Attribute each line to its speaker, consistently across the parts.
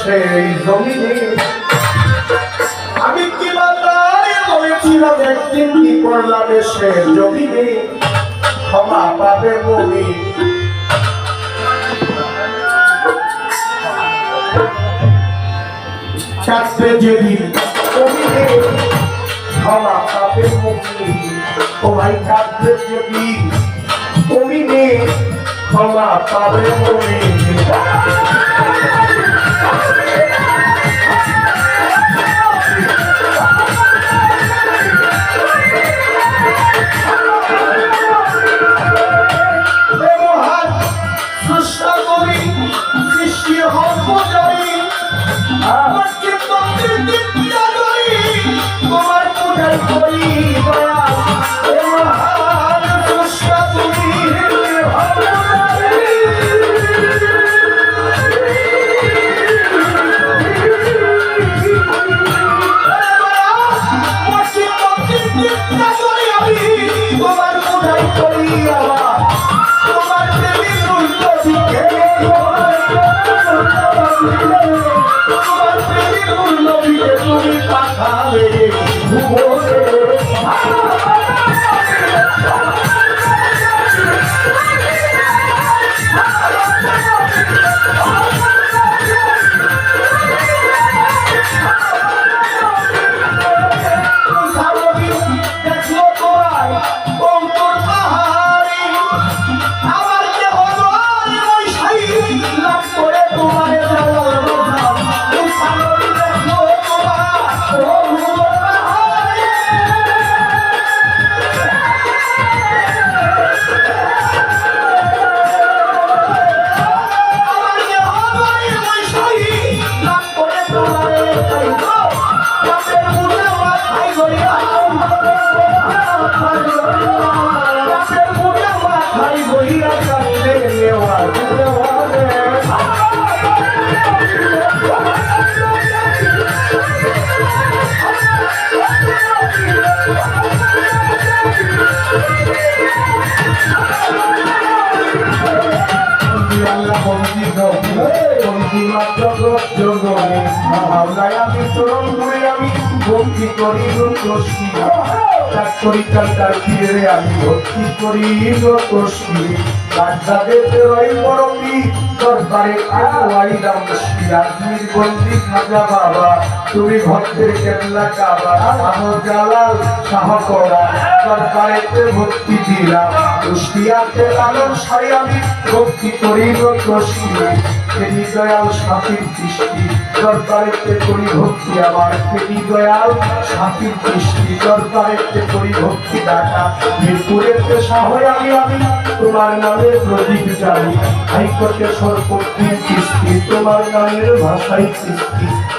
Speaker 1: সেই জমিনে। আমি কি বলেছিলাম, একদিন কি করলাম সে জমিনে? ক্ষমা পাবে বমি চারটে যেদিন জমিনে, ক্ষমা পাবে ও ভাই চারটে যেদিন জমিনে, ক্ষমা পাবে বমি আমাকে প্রতিদিন করি তোমার পূজাই 보고 বন্দি মাত্র জগনে হাওলায় আমি চরণ ঘুরে আমি ভক্তি করি রতস্বী তার করিতার তার ফিরে আমি ভক্তি করি রতস্বী রাজাদের রই পরমি দরবারে তুমি ভক্তের কেবলা কাবা। জালাল শাহ দরবারেতে ভক্তি দিলাম। কুষ্টিয়াতে লালন সাই আমি, ভক্তি করি রতস্বী ফেরি দয়াল সাথীর দৃষ্টি, দরবারেতে করি ভক্তি আমার। ফেরি দয়াল সাথীর দৃষ্টি, দরবারেতে করি ভক্তি ডাকা মিরপুরেতে সাহয় আমি আমি তোমার নামের প্রদীপ জানি হাইকোর্টে সরপত্রীর সৃষ্টি তোমার গানের ভাষায় সৃষ্টি।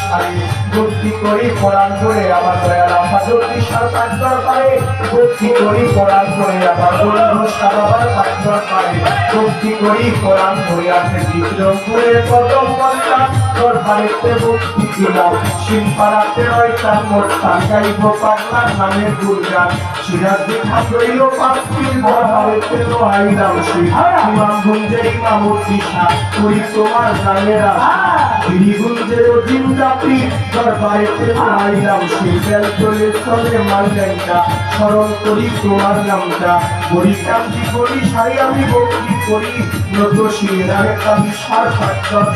Speaker 1: সারি ভক্তি করি পড়ান করে আমার দয়াল আপাদতি সরকার দরবারে ভক্তি করি কোরআন করে আমার বন্ধু সাবাবার পাঠ দরবারে দরবারেতে রহাইলাম শ্রী ইমাম গুঞ্জে চলে মালগাইটা স্মরণ করি তোমার নামটা। করি কান্তি করি সাই আমি ভক্তি করি। নত শিরারে কামি সার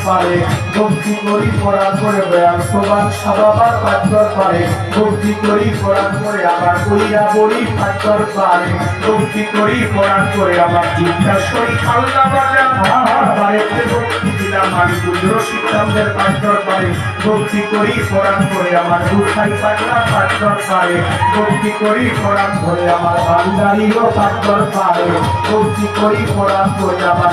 Speaker 1: পারে ভক্তি করি পড়ার করে ব্যায়াম সবার সাবাবার পাঁচর পারে ভক্তি করি পড়ার করে আবার কইরা বড়ি পাঁচর পারে ভক্তি করি করে আমার জিজ্ঞা শরীর খাল্লা বাজা বাড়িতে ভক্তি দিলাম আমি রুদ্র সিদ্ধান্তের ভক্তি করি আমার দুখাই পাটলা পাঁচর পারে ভক্তি করি পড়ার করে আমার বান্দারিও পাঁচর পারে ভক্তি করি পড়ার করে আমার